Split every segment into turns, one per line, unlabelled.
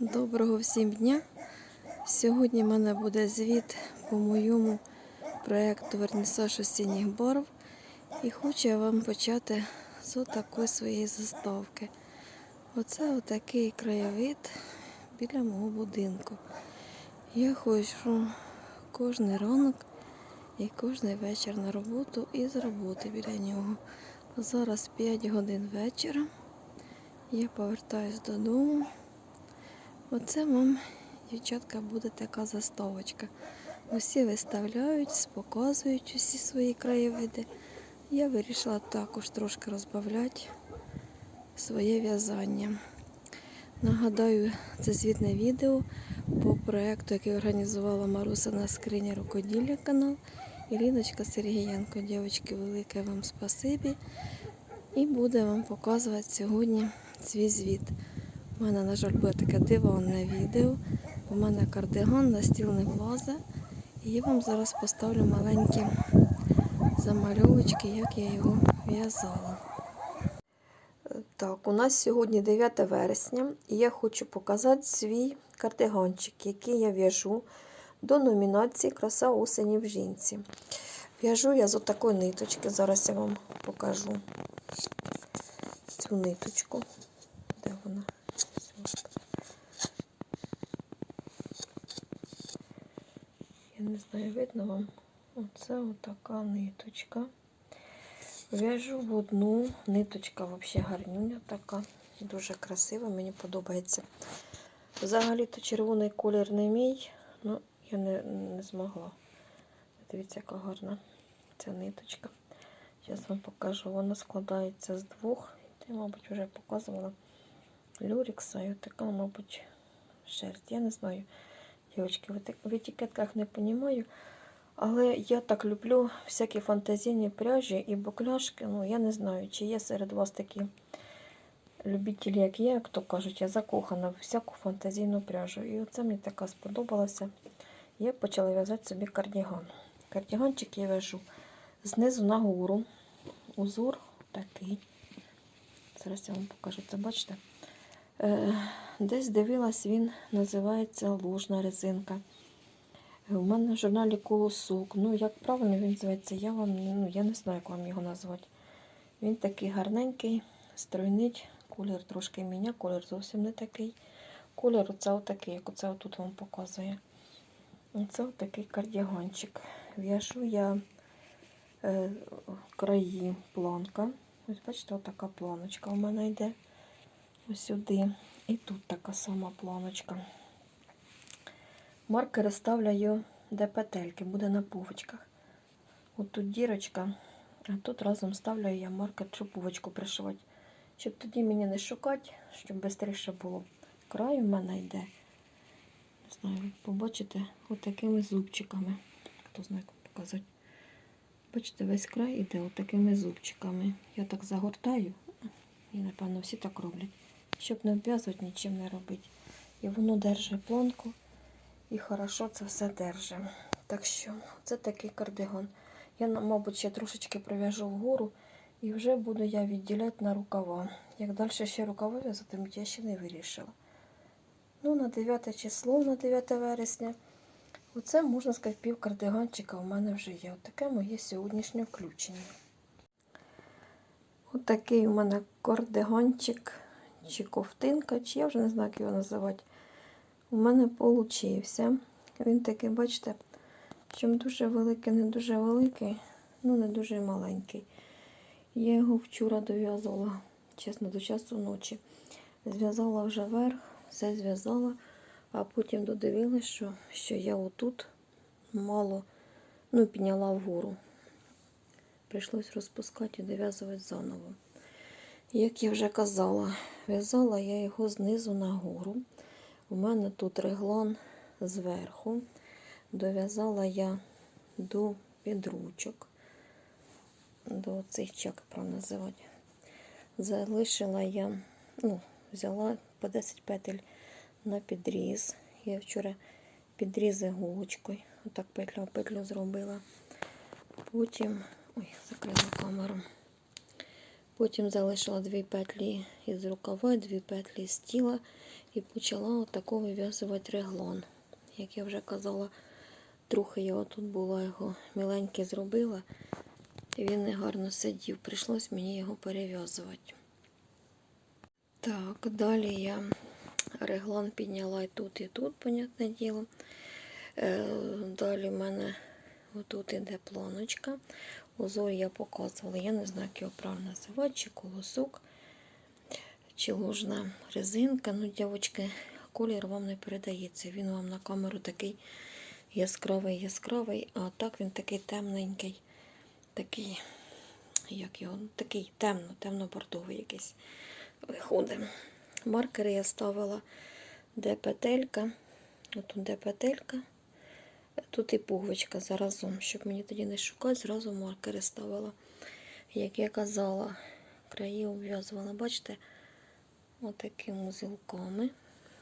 Доброго всім дня! Сьогодні в мене буде звіт по моєму проєкту Вернісаж осінніх барв. І хочу я вам почати з отакої своєї заставки. Оце отакий краєвид біля мого будинку. Я ходжу кожен ранок і кожен вечір на роботу і з роботи біля нього. Зараз 5 годин вечора. Я повертаюсь додому. Оце вам, дівчатка, буде така заставочка. Усі виставляють, показують усі свої краєвиди. Я вирішила також трошки розбавляти своє в'язання. Нагадаю, це звітне відео по проєкту, який організувала Маруса на скрині рукоділля канал. Іриночка Сергієнко, дівчатки, велике вам спасибі. І буде вам показувати сьогодні свій звіт. У мене, на жаль, буде таке диванне відео. У мене кардиган на стіл не влазить. І я вам зараз поставлю маленькі замальовочки, як я його в'язала. Так, у нас сьогодні 9 вересня, і я хочу показати свій кардиганчик, який я в'яжу до номінації Краса осені в жінці. В'яжу я з отакої ниточки. Зараз я вам покажу цю ниточку. Де вона? Я не знаю, видно вам. Оце отака ниточка. В'яжу в одну. Ниточка взагалі гарнюня така. Дуже красива, мені подобається. Взагалі-то червоний колір не мій, ну я не, не змогла. Дивіться, яка гарна ця ниточка. Зараз вам покажу. Вона складається з двох. Я, мабуть, вже показувала люрікса. І така, мабуть, шерсть. Я не знаю, дівчатки, в етикетках не розумію. Але я так люблю всякі фантазійні пряжі і букляшки. Ну, я не знаю, чи є серед вас такі любителі, як я, як кажуть, я закохана в всяку фантазійну пряжу. І оце мені така сподобалася. Я почала в'язати собі кардіган. Кардіганчик я в'яжу знизу нагору. Узор такий. Зараз я вам покажу це, бачите? Десь дивилась, він називається ложна резинка. У мене в журналі колосок. Ну, як правильно він називається, я вам ну, я не знаю, як вам його назвати. Він такий гарненький, стройний, колір трошки міня, колір зовсім не такий. Колір оце отакий, як оце отут вам показує. Оце отакий кардіганчик. В'яжу я е, краї планка. Ось бачите, отака планочка у мене йде ось сюди. І тут така сама планочка. Маркери ставлю, де петельки, буде на пувочках. От тут дірочка, а тут разом ставлю я маркер, щоб пувочку пришивати. Щоб тоді мені не шукати, щоб швидше було. Край у мене йде. Не знаю, побачите, от зубчиками. Хто знає, як показати. Бачите, весь край йде от зубчиками. Я так загортаю, і, напевно, всі так роблять. Щоб не обв'язувати, нічим не робити. І воно держить планку. І хорошо це все держить. Так що, це такий кардиган. Я, мабуть, ще трошечки прив'яжу вгору і вже буду я відділяти на рукава. Як далі ще рукава в'язатимуть, я ще не вирішила. Ну, на 9 число, на 9 вересня. Оце, можна сказати, пів кардиганчика у мене вже є. Отаке моє сьогоднішнє включення. Отакий у мене кардиганчик, чи ковтинка, чи я вже не знаю, як його називати у мене получився. Він такий, бачите, чим дуже великий, не дуже великий, ну не дуже маленький. Я його вчора дов'язала, чесно, до часу ночі. Зв'язала вже верх, все зв'язала, а потім додивилася, що, що я отут мало ну, підняла вгору. Прийшлось розпускати і дов'язувати заново. Як я вже казала, в'язала я його знизу нагору. У мене тут реглан зверху. Дов'язала я до підручок, до цих як правильно називати. Залишила я, ну, взяла по 10 петель на підріз. Я вчора підріз іголочкою. Отак петлю петлю зробила. Потім, ой, закрила камеру. Потім залишила дві петлі із рукава, дві петлі з тіла і почала отако вив'язувати реглан. Як я вже казала, трохи я отут була його міленьке зробила, і він не гарно сидів. Прийшлось мені його перев'язувати. Так, далі я реглан підняла і тут, і тут, понятне діло. Е, Далі в мене отут іде планочка. Узор я показувала, я не знаю, як його правильно називати, чи колосок, чи ложна резинка. Ну, дівчатки, колір вам не передається. Він вам на камеру такий яскравий, яскравий, а так він такий темненький, такий, як його, ну, такий темно, темно-бордовий якийсь виходить. Маркери я ставила, де петелька, отут де петелька. Тут і пуговичка заразом, щоб мені тоді не шукати, зразу маркери ставила. Як я казала, краї обв'язувала, бачите, отакими узілками.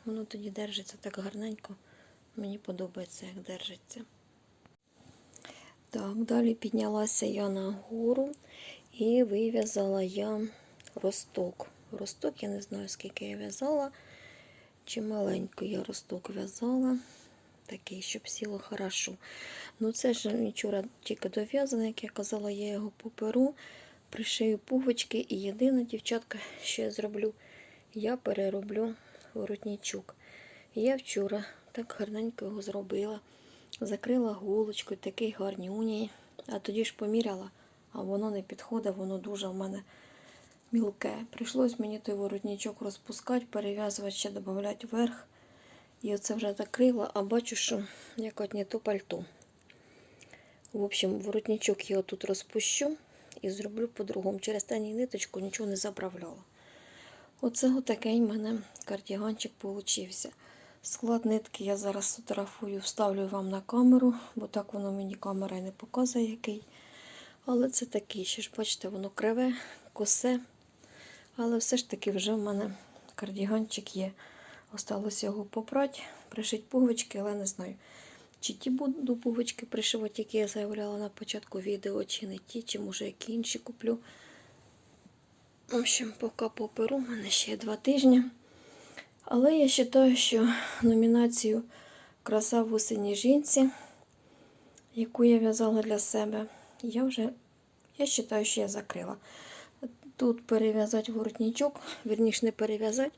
Воно тоді держиться так гарненько. Мені подобається, як держиться. Так, далі піднялася я на гору і вив'язала я росток. Росток, я не знаю, скільки я в'язала, чи маленько я росток в'язала такий, щоб сіло хорошо. Ну це ж вчора тільки дов'язане, як я казала, я його поперу, пришию пуговички. І єдина дівчатка, що я зроблю, я перероблю воротничок. І я вчора так гарненько його зробила. Закрила голочкою, такий гарнюній. А тоді ж поміряла, а воно не підходить, воно дуже в мене мілке. Прийшлось мені той воротничок розпускати, перев'язувати, ще додати вверх. І оце вже закрила, а бачу, що як от не то пальто. В общем, воротничок я тут розпущу і зроблю по-другому. Через тені ниточку нічого не заправляла. Оце отакий в мене кардіганчик получився. Склад нитки я зараз фотографую, вставлю вам на камеру, бо так воно мені камера не показує який. Але це такий, ще ж бачите, воно криве, косе. Але все ж таки вже в мене кардіганчик є. Осталося його попрати, пришити пуговички, але не знаю, чи ті буду пуговички пришивати, які я заявляла на початку відео, чи не ті, чи може які інші куплю. В общем, поки поперу, у мене ще два тижні. Але я вважаю, що номінацію Краса в осені жінці, яку я в'язала для себе, я вже я вважаю, що я закрила. Тут перев'язати воротничок, вірніше не перев'язати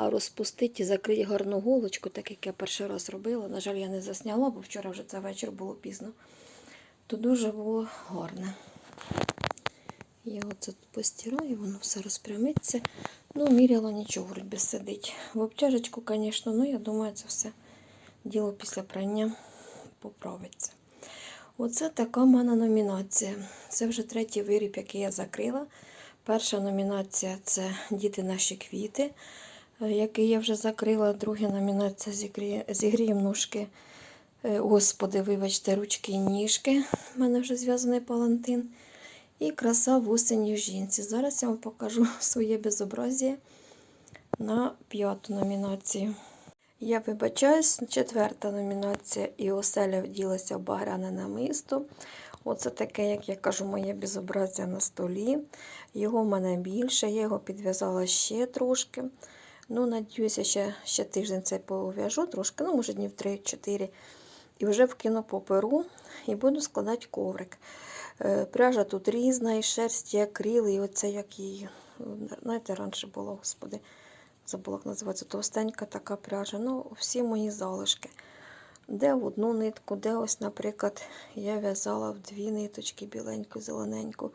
а розпустити і закрити гарну голочку, так як я перший раз робила. На жаль, я не засняла, бо вчора вже це вечір було пізно. То дуже було гарне. Я оце постираю, воно все розпрямиться. Ну, міряла нічого, вроді сидить. В обтяжечку, звісно, ну я думаю, це все діло після прання поправиться. Оце така в мене номінація. Це вже третій виріб, який я закрила. Перша номінація це Діти наші квіти який я вже закрила. Друга номінація зігрієм ножки. Е, Господи, вибачте, ручки і ніжки. У мене вже зв'язаний палантин. І краса в осені жінці. Зараз я вам покажу своє безобразія на п'яту номінацію. Я вибачаюсь, четверта номінація і оселя вділася в багряне намисто. Оце таке, як я кажу, моє безобразія на столі. Його в мене більше, я його підв'язала ще трошки. Ну, надіюся, ще ще тиждень це пов'яжу трошки, ну, може, днів 3-4. І вже вкину по перу і буду складати коврик. Е, пряжа тут різна, і шерсть, і акрил, і оце як її. Знаєте, раніше було, господи, забула, як називається, товстенька така пряжа. Ну, всі мої залишки. Де в одну нитку, де ось, наприклад, я в'язала в дві ниточки, біленьку, зелененьку,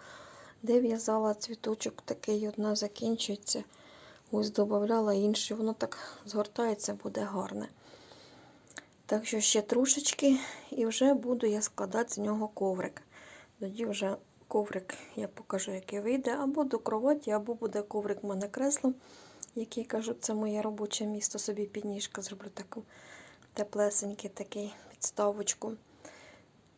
де в'язала цвіточок такий, одна закінчується. Ось додавала інші, воно так згортається, буде гарне. Так що ще трошечки, і вже буду я складати з нього коврик. Тоді вже коврик я покажу, який вийде, або до кроваті, або буде коврик в мене креслом, який кажу, це моє робоче місто. Собі підніжка зроблю таку теплесенький такий підставочку.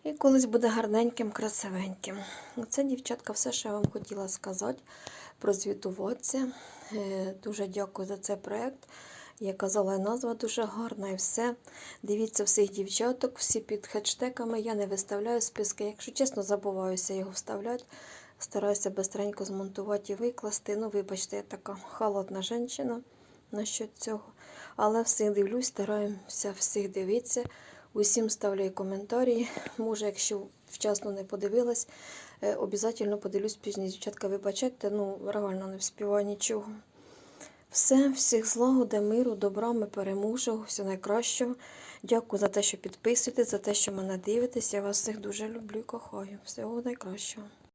І колись буде гарненьким, красивеньким. Оце, дівчатка, все, що я вам хотіла сказати, прозвітуватися. Е, дуже дякую за цей проєкт. Я казала, назва дуже гарна і все. Дивіться всіх дівчаток, всі під хештегами. Я не виставляю списки. Якщо чесно, забуваюся його вставляти. Стараюся бистренько змонтувати і викласти. Ну, вибачте, я така холодна жінка насчет цього. Але всіх дивлюсь, стараюся всіх дивитися. Усім ставлю коментарі. Може, якщо вчасно не подивилась, е, обов'язково подивлюсь пізніше. Дівчатка, вибачайте, ну реально не вспіваю нічого. Все, всіх злагоди, миру, добра, ми переможемо, все найкращого. Дякую за те, що підписуєтесь, за те, що мене дивитесь. Я вас всіх дуже люблю і кохаю. Всього найкращого.